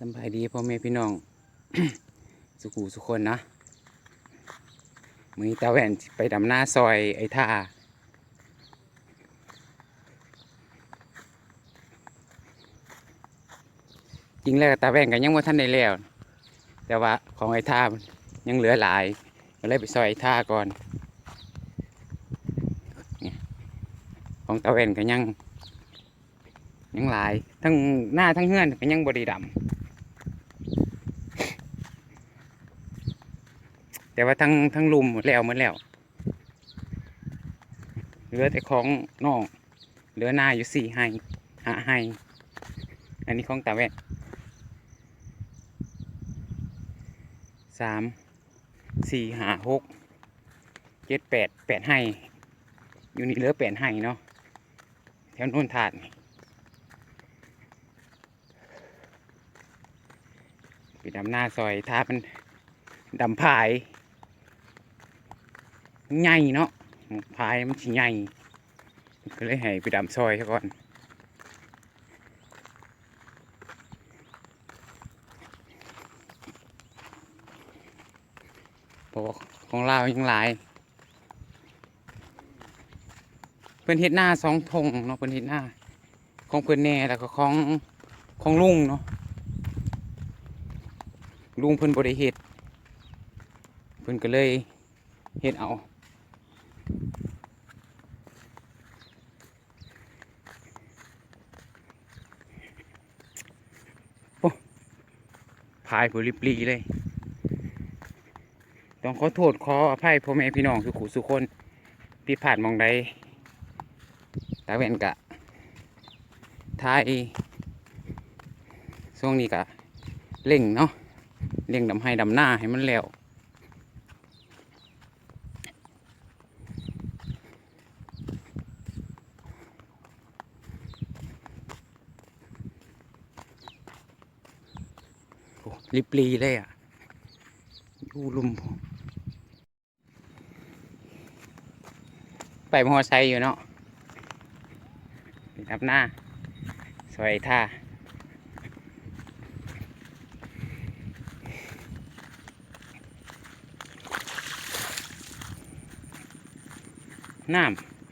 สบายดีพ่อแม่พี่น้อง สุขูสุขคนนะมือตาแหวนไปดำหน้าซอยไอ้ท่าจริงแล้วตาแหวนก็ยังว่าท่านได้แล้ว แต่ว่าของไอ้ท่ายังเหลือหลายก็เลยไปซอยไอ้ท่าก่อนของตาแหวนก็ยังยังหลาย ทั้งหน้าทั้งเฮือนก็ยังบไดีดำ แต่ว่าทั้งทั้งลุมหมดแล้วหมดแล้วเหลือแต่ของนองเหลือหน้าอยู่สี่ให้หาให้อันนี้ของตาแวะสามสี่หาหกเจ็ดแปดแปดให้อยู่นี่เหลือแปดให้เนาะแถวโน้นถาดไปดำหน้าซอยท่ามันดำผาย ใหญ่เนาะพายมันสิใหญ่ก็เลยให้ไปดำซอยซะก่อนเพราะของเรายังหลายเพิ่นเฮ็ดหน้าสองทงเนาะเพิ่นเฮ็ดหน้าของเพิ่นแน่แล้วก็ของของลุงเนาะลุงเพิ่นบ่ได้เฮ็ดเพิ่นก็เลยเฮ็ดเอา พายบริปรีเลย ต้องขอโทษขออภัยพ่อแม่พี่น้องทุกขู่สุคนพี่ผ่านมองใดตาเวนกะทายช่วงนี้กะเร่งเนาะเร่งดำให้ดำหน้าให้มันแล้ว โอ้ริบลีเลยอะอยู่ลุม ไปมอไซค์อยู่เนาะไปดับหน้า สวยท่าน้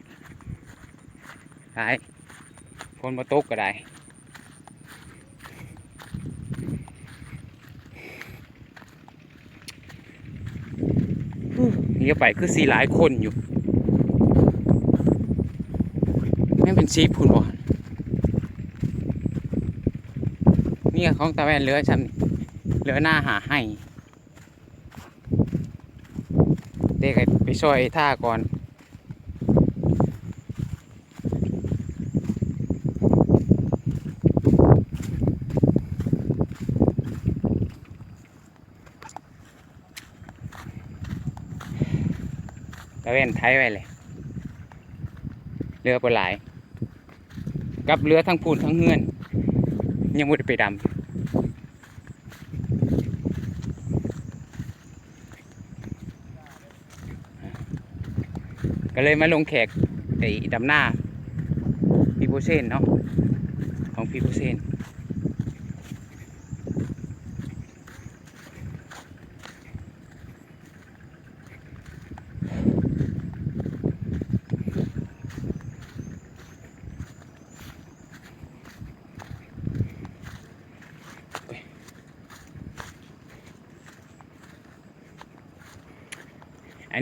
ำได้ฝนมาตกก็ได้ นี่ก็ไปคือสีหลายคนอยู่ไม่เป็นซีพูนบ่นี่ของตาแวนเหลือฉันเหลือหน้าหาให้ เด็กไปช่วยท่าก่อน ตะเวนไทยไว้เลยเรือปหลายกับเรือทั้งพูนทั้งเฮือน ยังไม่ได้ไปดำก็เลยมาลงแขกไอ้ดำหน้าพีโพเซนเนาะของพีโพเซน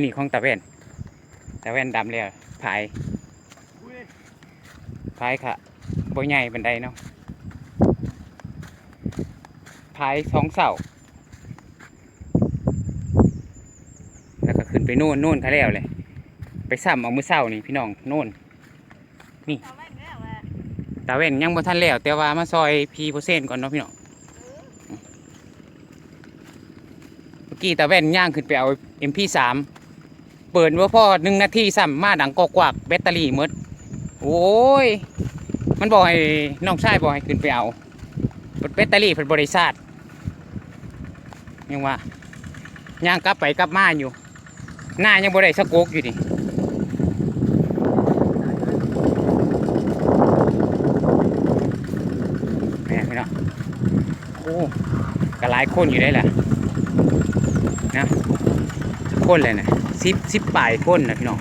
นนี้ของตะเวนตะเวนดำเลยพายพายค่ะบ่ใหญ่บันไดเนาะพายสองเสาแล้วก็ขึ้นไปนู่นนู่นเขาแล้วเลย ไปซ้ำเอามือเสานี่พี่น้องนู่นเอาไว้แวอะตาเว้นยังบ่ทันแล้วแต่ว่ามาซอยพีโพเซนก่อนเนาะพี่น้องเมื่อกี้ตาเว้นย่างขึ้นไปเอา MP3 เปิดว่าพ่อหนึ่งนาทีซ้ำมาดังกอกวากแบตเตอรี่มดโอ้ย มันบอกให้น้องชายบอกให้ขึ้นไปเอาเปิดแบตเตอรี่เป็นบริษัทยังว่าย่างกลับไปกลับมาอยู่ หน้ายังบ่ได้สะโกกอยู่ดิแม่พี่น้องโอ้ก็หลายคนอยู่ได้แหละนะคนเลยนะ สิบสิบปลายคนนะพี่น้อง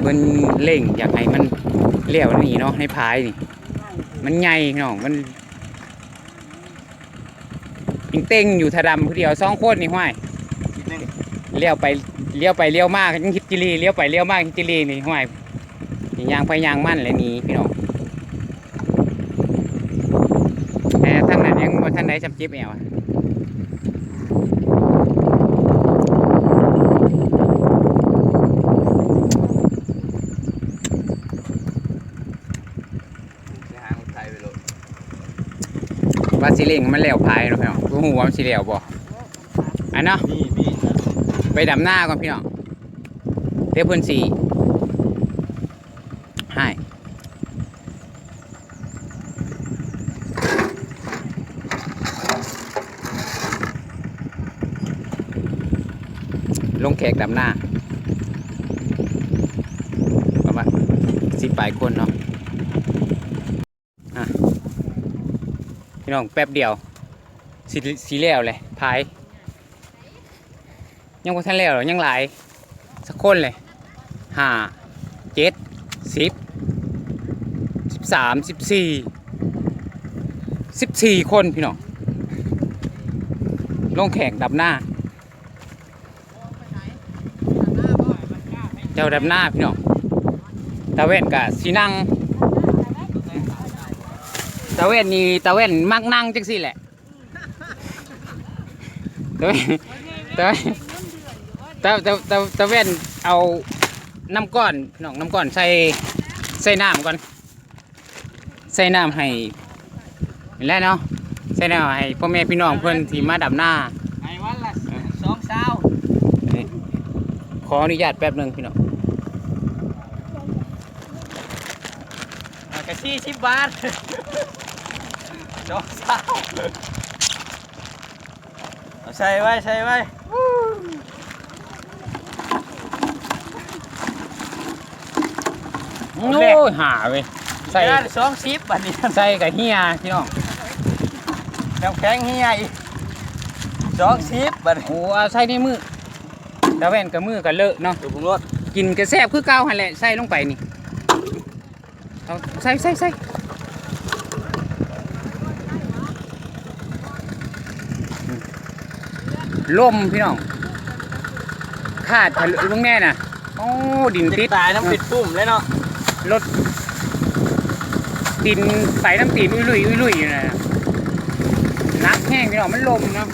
เพิ่นเล่งอยากให้มันเลี้ยวนี่เนาะในพายนี่ มันใหญ่พี่น้องมันยิงเต้งอยู่ทะดำผู้เดียวสองคนนี่ห้วยเลี้ยวไปเลี้ยวไปเลี้ยวมากยังคิดจิรีเลี้ยวไปเลี้ยวมากคิดจิรีนี่ห้วยนี่ยางไปยางมั่นเลยนี่พี่น้องแต่ทาง นั้นยังบ่ท่านใดจำจิบแอวอะไปหาคนไทยไปโลดว่าสิเล่งมันแล้วพายเนาะพี่น้องรู้หัวามันสิแล้วบ่อันเนาะนี่พี่ไปดำหน้าก่อนพี่น้องเทปเพื้นสี่ให้ ขกดำหน้าประมาณสิบปลายคนเนาะพี่น้องแป๊บเดียวสีสีแล้วเลยพาย ยังบ่ทันแล้วหรอยังหลายสักคนเลยห้าเจ็ดสิบสิบสามสิบสี่สิบสี่คนพี่น้องลงแข่งดับหน้า เจ้าดับหน้าพี่น้องตาเว่นกับสีนั่งตาเว่นนี่ตาเว่นมักนั่งจังสี่แหละตาเว่นตาเว่นตะตะตะตะเว้นเอาน้ำก้อนพี่น้องน้ำก้อนใส่ใส่น้ำก่อนใส่น้ำให้เห็นแล้วเนาะใส่น้ำให้พ่อแม่พี่น้องเพื่อนที่มาดับหน้าไอ้วันละสองสาวขออนุญาตแป๊บหนึ่งพี่น้อง กะชี้สิบบาทสองสาวเอาใส่ไว้ใส่ไว้โอ้ยหาเว้ยใส่ได้สองสิบบัดนี้ใส่กับเฮียพี่น้องน้ำแข็งเฮียอีกสองสิบบัดนี้โอ้เอาใส่ในมือตะเว้นกับมือกับเลอะเนาะดูผมรถกินกระแซบคือเก่าหันแหละใส่ลงไปนี่ เอาใส่ใส่ใส่ลมพี่น้องขาดทะลุลงแน่น่ะ โอ้ดินติติดดตายน้ำปิดปุ่มเลยเนาะรถดินใส่น้ำตีนอุ้ยลุยอุ้ยลุยอยู่นะนักแห้งพี่น้องมันลมเนาะ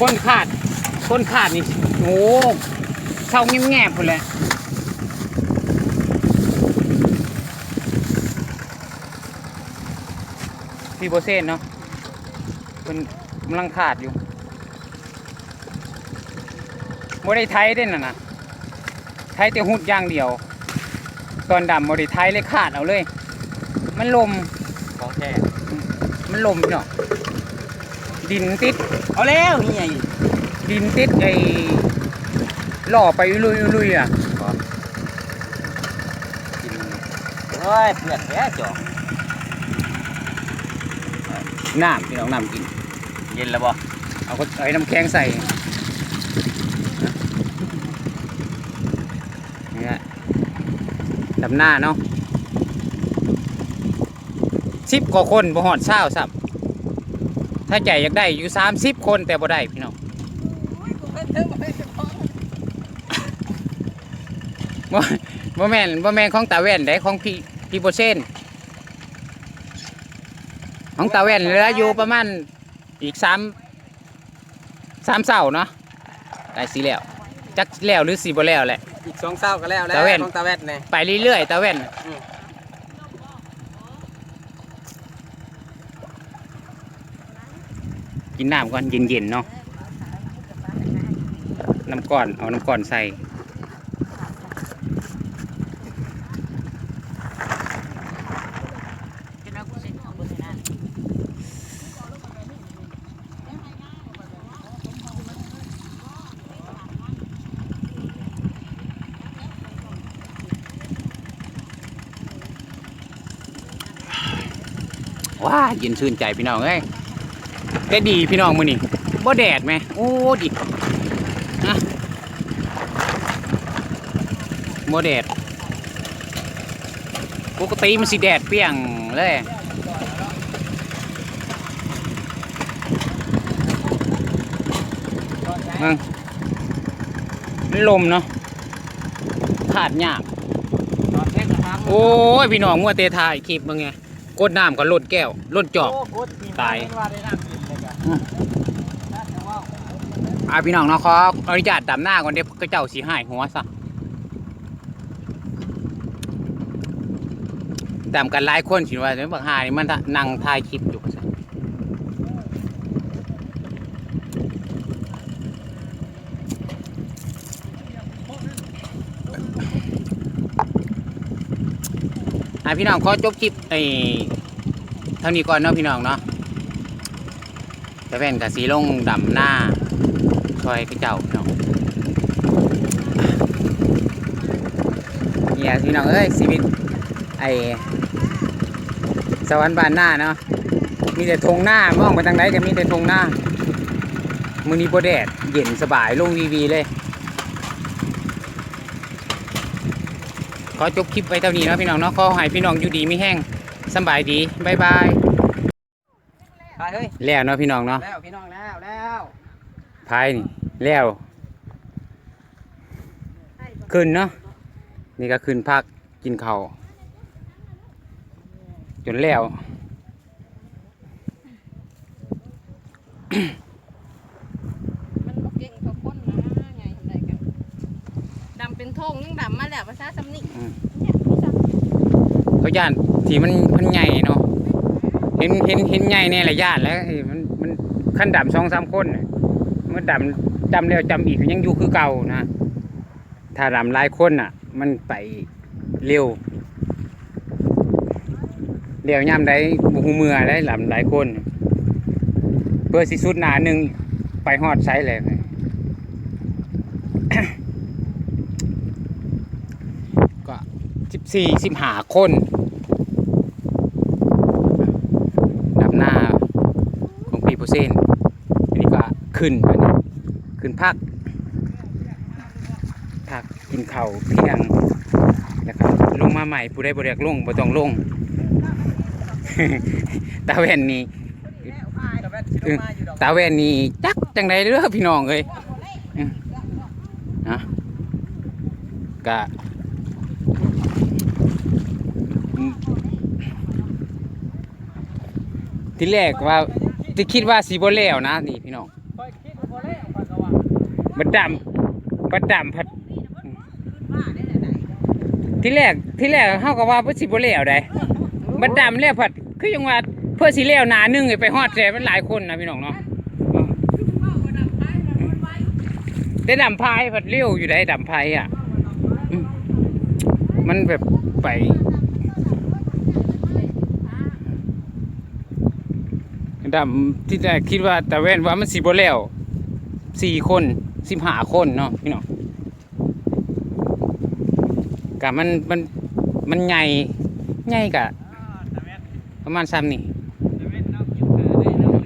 คนขาดคนขาดนี่โอ้เศร้าเงียบๆพุ่นแหละ พี่โบเซนเนาะเป็นกำลังขาดอยู่โมได้ไทยเด่นน่ะนะไทยแต่หุดอย่างเดียว ตอนดำโมได้ไทยเลยขาดเอาเลย มันลมของแท้มันลมเนาะดินติด เอาแล้วเฮียอีกดินติดไอ้หล่อไปลุยลุยๆอะโอ้ยเพื่อนแท้จ่อ น้ำพี่น้องน้ำกิน เย็นแล้วบ่เอาก็เอาไอ้น้ำแข็งใส่นี่แหละดำหน้าเนาะสิบกว่าคนบ่หอดเช้าสับถ้าใจอยากได้อยู่สามสิบคนแต่บ่ได้พี่น้องบ่บ่แม่นบ่แม่นของตาแว่นได้ของพี่พี่โบเซน ของตาแว่นเหลืออยู่ประมาณอีกสามสามเสาเนาะได้สีแล้วจักแล้วหรือสีบ่แล้วแหละ อีกสองสาวก็แล้วแล้วตาแว่น ของตาแว่นเนี่ย ไปเรื่อยๆตาแว่นอืม กินน้ำก่อนเย็นๆเนาะน้ำก้อนเอาน้ำก้อนใส่ เย็นชื่นใจพี่น้องเอ้ยแต่ดีพี่น้องมือนี้บ่แดดไหมโอ้ดินะบ่แดดปกติมันสิแดดเปี้ยงเลยมันลมเนาะขาดยากตอนแท็กนะครับโอ้ยพี่น้องมัวเตะถ่ายคลิปมึงไง ดน้ำก็ลดแก้วลดจอกโโหทีมตายว่าได้น้ำกินเลยกันอืมอ่าพี่น้องเนาะขออนุญาตดำหน้าก่อนเดี๋ยวก็เจ้าสีหายหัวซะดำกันหลายคนสิว่าบางหานี่มันนั่งถ่ายคลิปอยู่ อ่าพี่น้องขอจบคลิปไอ้เท่านี้ก่อนเนาะพี่น้องเนาะแต่แว่นกับสีลงดำหน้าซอยกระเจ้าพี่น้องเนี่ยพี่น้องเอ้ยชีวิตไอสวรรค์บ้านหน้าเนาะมีแต่ทงหน้ามองไปทางไหนก็มีแต่ทงหน้ามือนี้โบแดดเย็นสบายลงวีวีเลย อจบคลิปไว้เท่านี้เนาะพี่น้องเนาะขอให้พี่น้องอยู่ดีไม่แห้งสำบายดีบายบายไปเฮ้ยแล้วเนาะพี่น้องเนาะแล้วพี่น้องแล้วแล้วพายนี่แล้วขึ้นเนาะนี่ก็ขึ้นพักกินข้าวจนแล้ว มันบ่เก่งกว่าคนนะไงทำได้กันดำ เป็นธงยังดำมาแล้วภาษาสำนิอืม เนี่ยพี่ซังเขาย่านที่มันมันใหญ่เนาะเห็นเห็นเห็นใหญ่เนี่ยแหละย่านแล้วไอ้มันมันขั้นดำสองสามคนน่ะมันดำดำแล้วจำอีกก็ยังอยู่คือเก่านะ ถ้าดำหลายคนน่ะ มันไปเร็วเร็วย่ำได้บุหูเมือได้ดำหลายคน เพื่อสิสุดหนาหนึ่งไปฮอดไซส์เลย ก็ สิบสี่สิบห้าคนดับหน้าของปีโปรเซนอันนี้ก็ขึ้นอันนี้ขึ้นพักพักกินข้าวเที่ยงแล้วก็ลงมาใหม่ผู้ใดบ่เรียกลงบ่ต้องลงตาแว่นนี่แต่แม่ชิลงมาอยู่ดอกตาแว่นนี่จักจังไดเด้อพี่น้องเอ้ยอืมนะกะอืม ที่แรกว่าที่คิดว่าสีบ่แล้วนะนี่พี่น้องบัดดำบัดดำพัดที่แรกที่แรกเฮาก็ว่าเพิ่นสิบ่แล้วได้บัดดำแล้วพัดคือยังว่าเพื่อสิแล้วหนาหนึงไปฮอดแต่มันหลายคนนะพี่น้องเนาะแต่ดำพายผัดเลี้ยวอยู่ได้ดำพายอะ มันแบบไป ดำที่แต่คิดว่าแต่แว่นว่ามันสีโบแล้วสี่คนสิบห้าคนเนาะพี่น้องกะมันมันมันใหญ่ใหญ่กะประมาณซ้ำนี่ แต่แม่น้องกินข้าวได้เนาะ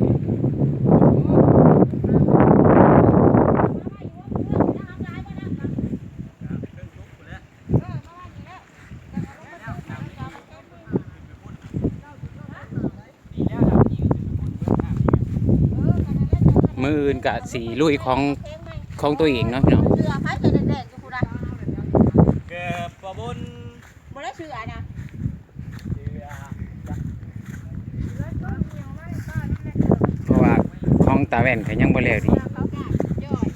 มืออื่นกะสีลุยของของตัวเองเนาะพี่น้องเสือพายเสือแดงๆอยู่กูได้เก็บปะบุญบ่ได้เสือนะเพราะว่าของตาแว่นก็ยังบ่แล้วดีเขากะย่อย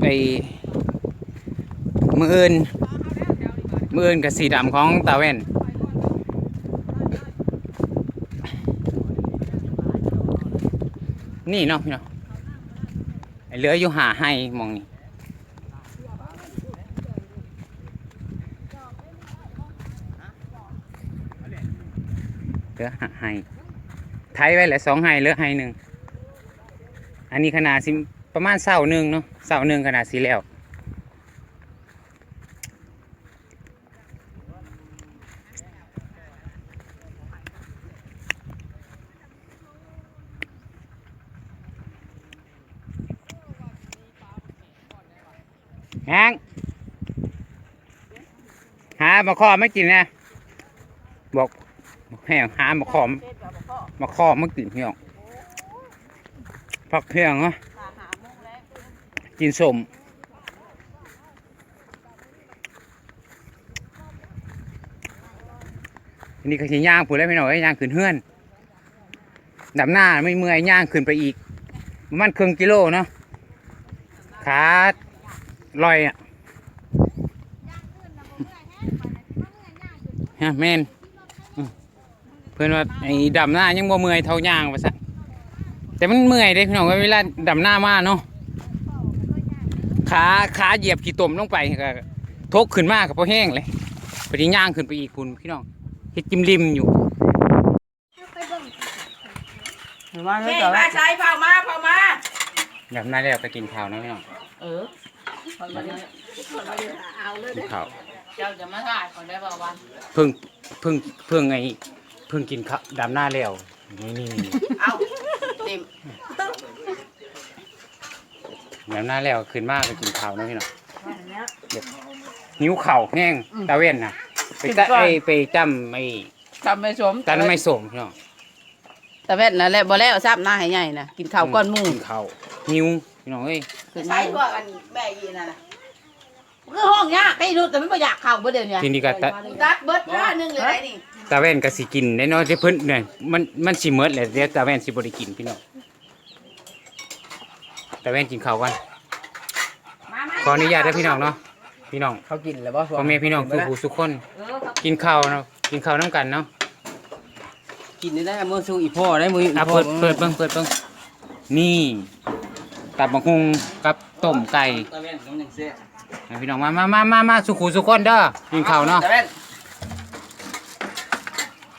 ไปมืออื่นมืออื่นกับสีดำของตาแว่น นี่เนาะพี่เนาะไอเหลืออยู่หาให้มองนี่เหลือหาให้ไทยไว้แหละสองให้เหลือให้หนึ่งอันนี้ขนาดสิประมาณเสาหนึ่งเนาะเสาหนึ่งขนาดสีแล้ว แฮงหามาข้อไม่กินนะบอกให้หามาขอเฮ็ดกับพ่อมาขอมากินพี่น้องพักเที่ยงเนาะตาหาโมงแล้วกินสมอันนี้ก็สิย่างผู้แล้วพี่น้อยย่างขึ้นเฮือนดับหน้าไม่เมื่อยย่างขึ้นไปอีก มันครึ่งกิโลเนาะขา ลอยอะฮะแม่นอืมเพื่อนว่าไอ้ดำหน้ายังบ่เมื่อยเท่าย่างว่าซะแต่มันเมื่อยเด้พี่น้องเวลาดำหน้ามาเนาะขาขาเหยียบขี้ตมลงไปก็ทกขึ้นมากกับพอแห้งเลยไปที่ย่างขึ้นไปอีกคุณพี่น้องเฮ็ดจิมริมอยู่มาเลยเก่งจ้ะมาใช้เผามาเผามาอยากน่าแล้วไปกินข้าวนะพี่น้องเออ คนมาเนี่ยเอาเลยกินข้าวเจ้าจะมาถ่ายคนได้บ่วันเพิ่งเพิ่งเพิ่งไงเพิ่งกินข้าวดำหน้าแล้วนี่นี่นี่เอาเต็มดำหน้าแล้วขึ้นมากไปกินข้าวนะพี่น้องเด็ดนิ้วเข่าแห้งตาเว้นนะไปตะไอไปจำไอ้ทำไม่สมตาไม่สมพี่น้องตะเวทนั่นแหละบ่แล้วซับหน้าให้ใหญ่นะกินข้าวก้อนหมูกินข้าวนิ้ว พี่น้องเอ้ยใช้พวกอันแม่ยีนั่นน่ะคือห้องยากไอ้ดูแต่ไม่บ่อยากเข้าบ่เดี๋ยวนี้ทีนี้ก็ตะตักเบิดท่านึงเลยได้นี่ตาแว่นก็สิกินได้เนาะที่เพิ่นเนี่ยมันมันสิเมิดแหละเดี๋ยวตาแว่นสิบ่ได้กินพี่น้องตาแว่นกินข้าวกันมามาขออนุญาตเด้อพี่น้องเนาะพี่น้องเขากินแล้วบ่พ่อแม่พี่น้องทุกผู้ทุกคน เออครับกินข้าวเนาะกินข้าวน้ำกันเนาะกินได้มื้อสู้อีพ่อได้มื้ออะเปิดเปิดเบิ่งเปิดเบิ่งนี่ ตับบักฮุงกับต้มไก่ตะเวนกำลังเสียนะพี่น้องมามามามามาสุขุสุขคนเด้อกินข้าวเนาะ ตะเวน